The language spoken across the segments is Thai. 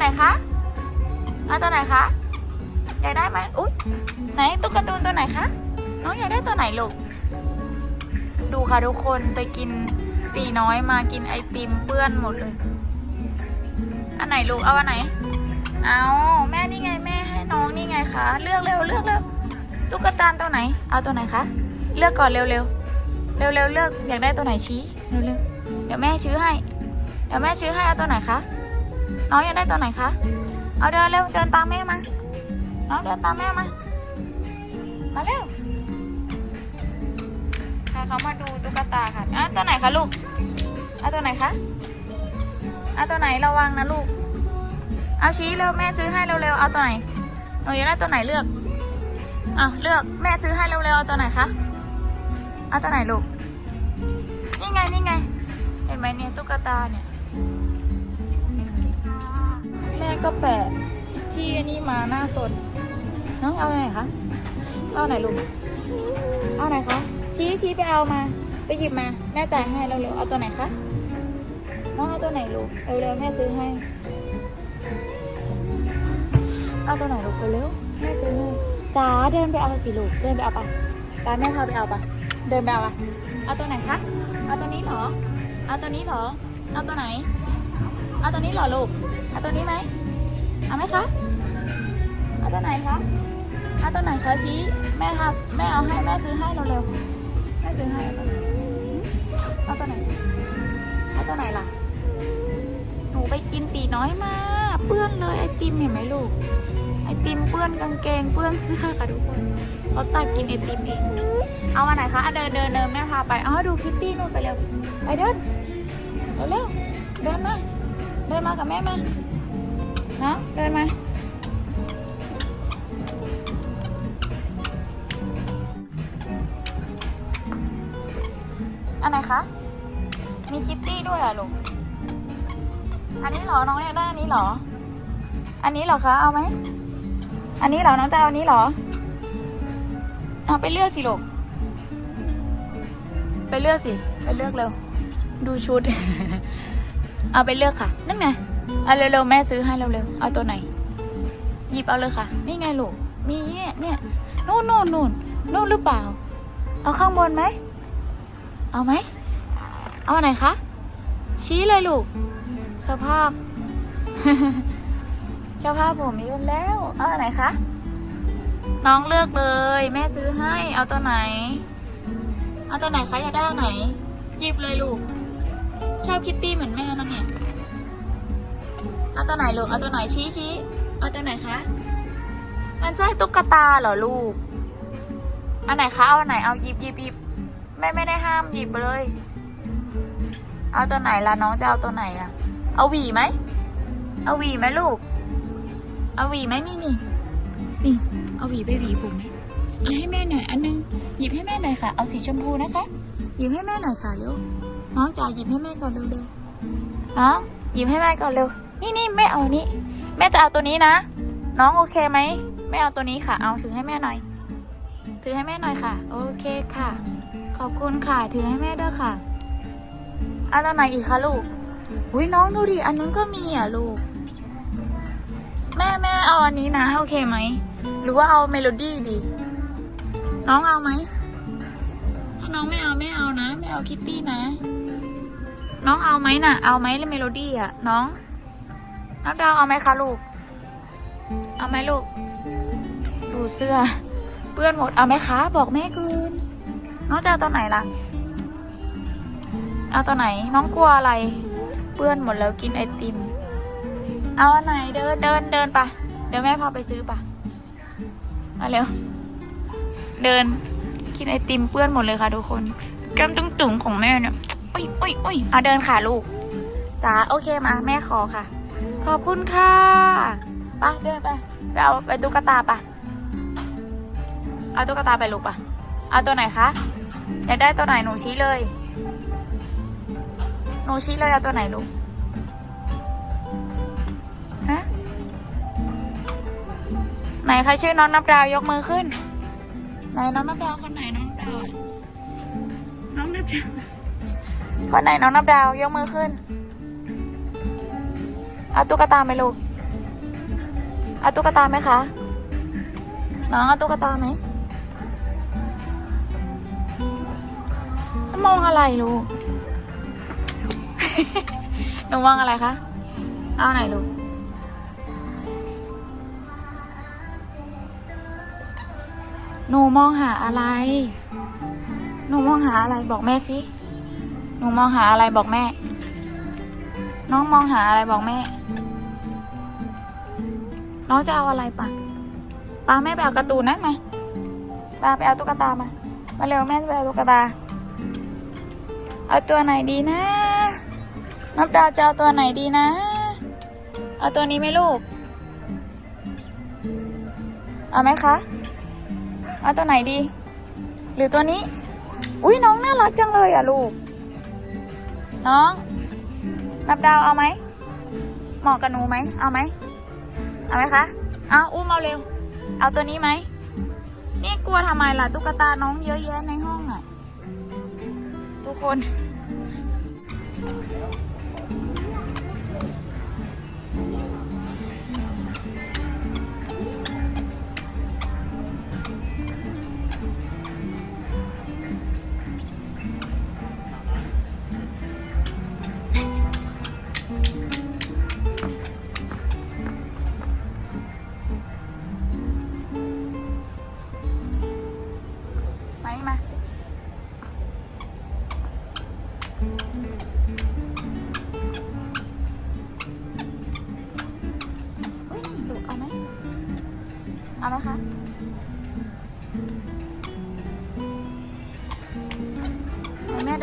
ไหนคะเอาตัวไหนคะอยากได้ไหมอุ๊ยไหนตุ๊กตาตูนตัวไหนคะน้องอยากได้ตัวไหนลูกดูค่ะทุกคนไปกินตีน้อยมากินไอติมเปื้อนหมดเลย อันไหนลูกเอาอันไหน เอาแม่นี่ไงแม่ให้น้องนี่ไงคะเลือกเร็วเลือกเร็วตุ๊กตาตัวไหน เอาตัวไหนคะเลือกก่อนเร็วเร็วเร็วเร็วเลือกอยากได้ตัวไหนชี้เร็วเร็วเดี๋ยวแม่ชื้อให้ เดี๋ยวแม่ชื้อให้เอาตัวไหนคะ น้องอยากได้ตัวไหนคะ เอาเดินเร็วเดินตามแม่มา น้องเดินตามแม่มา มาเร็วพาเขามาดูตุ๊กตาค่ะอะตัวไหนคะลูกเอาตัวไหนคะเอาตัวไหนระวังนะลูก เอาชี้เร็วแม่ซื้อให้เร็วๆ เอาตัวไหนหนูอยากได้ตัวไหนเลือกอะเลือกแม่ซื้อให้เร็วๆ เอาตัวไหนคะ เอาตัวไหนลูก นี่ไงนี่ไง เห็นไหมเนี่ยตุ๊กตาเนี่ย ก็แปะที่นี่มาหน้าสดน้องเอาไหนคะ เอาไหนลูกเอาไหนคะ ชี้ชี้ไปเอามา ไปหยิบมา แม่จ่ายให้เร็วๆ เอาตัวไหนคะ น้องเอาตัวไหนลูก เร็วๆ แม่ซื้อให้ เอาตัวไหนลูกไปเร็วแม่ซื้อให้จ๋าเดินไปเอาสิลูก เดินไปเอาปะตาแม่พาไปเอาปะเดินไปเอาปะเอาตัวไหนคะ เอาตัวนี้เหรอ เอาตัวนี้เหรอ เอาตัวไหน เอาตัวนี้เหรอลูก เอาตัวนี้ไหม เอาไหมคะ เอาตัวไหนคะ เอาตัวไหนคะชี้ แม่ครับแม่เอาให้แม่ซื้อให้เร็วๆ แม่ซื้อให้เอาตัวไหนเอาตัวไหนเอาตัวไหนล่ะ หนูไปกินตีน้อยมา เปื้อนเลยไอติมเห็นไหมลูก ไอติมเปื้อนกางเกงเปื้อนเสื้อค่ะทุกคนเขาตัดกินไอติมเอง เอามาไหนคะเดินเดินเดินแม่พาไปอ๋อดูคิตตี้นู่นไปเร็ว ไปเดิน เร็วเดินมา เดินมากับแม่มา เนาะเดินมา อันไหนคะ มีคิตตี้ด้วยอะลูก อันนี้เหรอ น้องอยากได้อันนี้เหรอ อันนี้เหรอคะ เอาไหม อันนี้เหรอ น้องจะเอาอันนี้เหรอ เอาไปเลือกสิลูก ไปเลือกสิ ไปเลือกเร็ว ดูชุด เอาไปเลือกค่ะ นั่นไง เอาเร็วๆแม่ซื้อให้เร็วๆเอาตัวไหน หยิบเอาเลยค่ะ นี่ไงลูก มีเนี่ยเนี่ยนู่นนู่นนู่นนู่นหรือเปล่า เอาข้างบนไหม เอาไหม เอาอันไหนคะ ชี้เลยลูก สภาพ เจ้าภาพผมมีเงินแล้ว เอาอันไหนคะ น้องเลือกเลย แม่ซื้อให้ เอาตัวไหน เอาตัวไหนคะอยากได้ไหน หยิบเลยลูก ชอบคิตตี้เหมือนแม่นั่นเนี่ย เอาตัวไหนลูก เอาตัวไหนชี้ชี้เอาตัวไหนคะ มันใช่ตุ๊กตาเหรอลูก อันไหนคะ เอาไหน เอาหยิบหยิบหยิบแม่ไม่ได้ห้ามหยิบเลย เอาตัวไหนล่ะน้องจะเอาตัวไหนอะเอาหวีไหม เอาหวีไหมลูก เอาหวีไหมนี่นี่นี่ เอาหวีไปหวีผมไหมเอาให้แม่หน่อยอันนึง หยิบให้แม่หน่อยค่ะ เอาสีชมพูนะคะ หยิบให้แม่หน่อยค่ะเร็ว น้องจ๋าหยิบให้แม่ก่อนเร็วๆน้องหยิบให้แม่ก่อนเร็ว นี่นี่แม่เอานี้ แม่จะเอาตัวนี้นะ น้องโอเคไหมแม่เอาตัวนี้ค่ะ เอาถือให้แม่หน่อย ถือให้แม่หน่อยค่ะ โอเคค่ะ ขอบคุณค่ะ ถือให้แม่ด้วยค่ะอันตัวไหนอีกคะลูกอุ้ยน้องดูดิ อันนู้นก็มีอะลูก แม่แม่เอาอันนี้นะ โอเคไหม หรือว่าเอาเมโลดี้ดี น้องเอาไหม ถ้าน้องไม่เอาไม่เอานะ ไม่เอาคิตตี้นะ น้องเอาไหมน่ะ เอาไหมเมโลดี้อะ น้อง น้องดาวเอาไหมคะลูก เอาไหมลูก ดูเสื้อ เปื้อนหมด เอาไหมคะ บอกแม่คืน น้องจะเอาตัวไหนล่ะ เอาตัวไหน น้องกลัวอะไร เปื้อนหมดแล้วกินไอติม เอาอันไหนเดินเดินเดินไป เดี๋ยวแม่พาไปซื้อปะมาเร็ว เดิน กินไอติมเปื้อนหมดเลยค่ะทุกคนแก้มตุ้งตุ่งๆของแม่เนี่ยอุ้ยอุ้ยอุ้ยเอาเดินค่ะลูกจ๋าโอเคมาแม่ขอค่ะ ขอบคุณค่ะไปเดินไปไปเอาไปตุ๊กตาปะเอาตุ๊กตาไปลูกปะเอาตัวไหนคะอยากได้ตัวไหนหนูชี้เลย หนูชี้เลยเอาตัวไหนลูกฮะไหนใครชื่อน้องนับดาวยกมือขึ้นไหนน้องนับดาวคนไหนน้องนับดาวอะน้องนับดาวคนไหนน้องนับดาวยกมือขึ้น เอาตุ๊กตาไหมลูกเอาตุ๊กตาไหมคะ น้องเอาตุ๊กตาไหมมองอะไรลูก หนูมองอะไรคะ เอาไหนลูก หนูมองหาอะไร หนูมองหาอะไรบอกแม่สิ หนูมองหาอะไรบอกแม่ น้องมองหาอะไรบอกแม่ น้องจะเอาอะไรปะปาแม่ไปเอาการ์ตูนนะมาปาไปเอาตุ๊กตามา มาเร็วแม่จะไปเอาตุ๊กตา เอาตัวไหนดีนะนับดาวจะเอาตัวไหนดีนะ เอาตัวนี้ไหมลูก เอาไหมคะ เอาตัวไหนดี หรือตัวนี้ อุ้ยน้องน่ารักจังเลยอะลูก น้อง นับดาวเอาไหมเหมาะกับหนูไหมเอาไหมเอาไหมคะเอาอุ้มเอาเร็ว เอาตัวนี้ไหมนี่กลัวทำไมล่ะตุ๊กตาน้องเยอะแยะในห้องอะ ทุกคน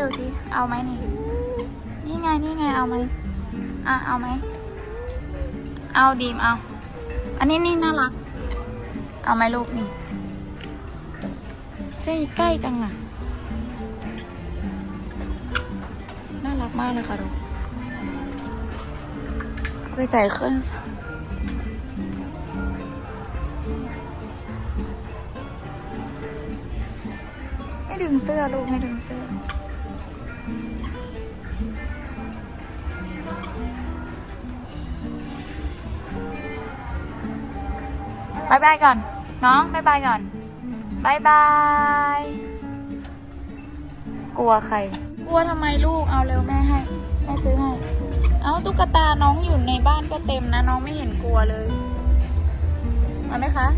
ดูสิ เอาไหมนี่ นี่ไง นี่ไง เอาไหมอะ เอาไหม เอาดีมเอา อันนี้นี่น่ารัก เอาไหมลูกนี่เจ๊ใกล้จังอะ น่ารักมากเลยค่ะลูกไปใส่เครื่องไม่ดึงเสื้อลูกไม่ดึงเสื้อ บายบายก่อน น้องบายบายก่อนบายบาย กลัวใคร กลัวทำไมลูกเอาเร็วแม่ให้แม่ซื้อให้ เอาตุ๊กตาน้องอยู่ในบ้านก็เต็มนะ น้องไม่เห็นกลัวเลยเอาไหมคะ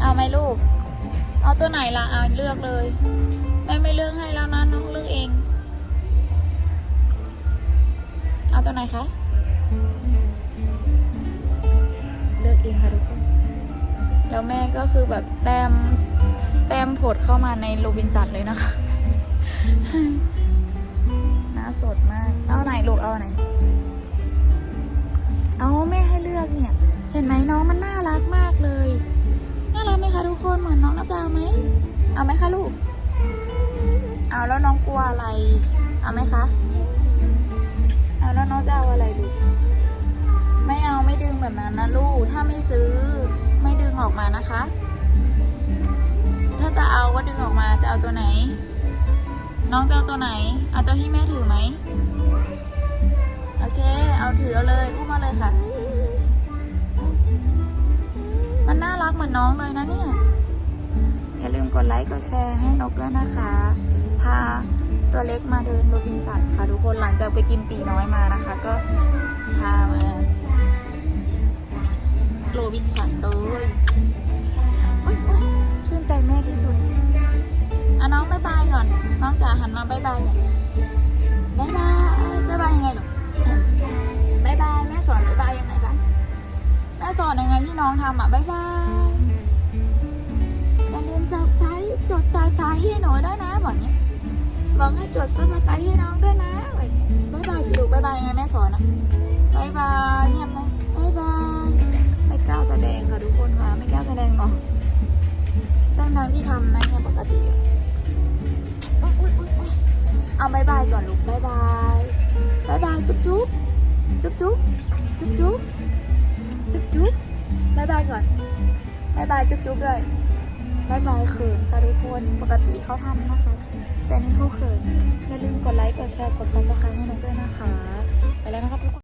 เอาไหมลูก เอาตัวไหนล่ะเอาเลือกเลยแม่ไม่เลือกให้แล้วนะน้องเลือกเอง เอาตัวไหนคะ แล้วแม่ก็คือแบบแต้มแต้มผดเข้ามาในโรบินสันเลยนะคะน่าสดมาก เอาไหนลูกเอาไหน เอาแม่ให้เลือกเนี่ย เห็นไหมน้องมันน่ารักมากเลย น่ารักไหมคะทุกคนเหมือนน้องนับดาวไหม เอาไหมคะลูก เอาแล้วน้องกลัวอะไร เอาไหมคะ เอาแล้วน้องจะเอาอะไรลูก ไม่เอาไม่ดึงแบบนั้นนะลูก ถ้าไม่ซื้อ งออกมานะคะ ถ้าจะเอาก็ดึงออกมาจะเอาตัวไหน น้องจะเอาตัวไหน เอาตัวที่แม่ถือไหม โอเค เอาถือเอาเลย อุ้มมาเลยค่ะ มันน่ารักเหมือนน้องเลยนะเนี่ย อย่าลืมกดไลค์ กดแชร์ให้นกด้วยนะคะ พาตัวเล็กมาเดินโรบินสันค่ะทุกคน หลังจากไปกินตีน้อยมานะคะ ก็พามา โรบินสันเลยชื่นใจแม่ที่สุดอะน้องบายบายก่อน น้องจ๋าหันมาบายบายก่อนบายบายบายบายยังไงหรอบายบายแม่สอนบายบายยังไงบ้างแม่สอนยังไงที่น้องทำอะบายบายอย่าลืมจดใจจดใจใจให้หนูด้วยนะบอกนี้บอกให้จดซับสไครต์ให้น้องด้วยนะบบนี้บายบายสิลูกบายบายยังไงแม่สอนอะบายบายเงียบไหมบายบาย ไม่กล้าแสดงค่ะทุกคนค่ะ ไม่กล้าแสดงหรอกตั้งนานที่ทำนะเนี่ยปกติเอาบายบายก่อนลูกบายบายบายบายจุ๊บจุ๊บจุ๊บจุ๊บจุ๊บจุ๊บจุ๊บจุ๊บบายบายก่อนบายบายจุ๊บจุ๊บเลยบายบายเขินค่ะทุกคนปกติเขาทำนะคะ แต่นี่เขาเขินอย่าลืมกดไลค์กดแชร์กดซับสไครต์ให้นกด้วยนะคะ ไปแล้วนะครับทุกคน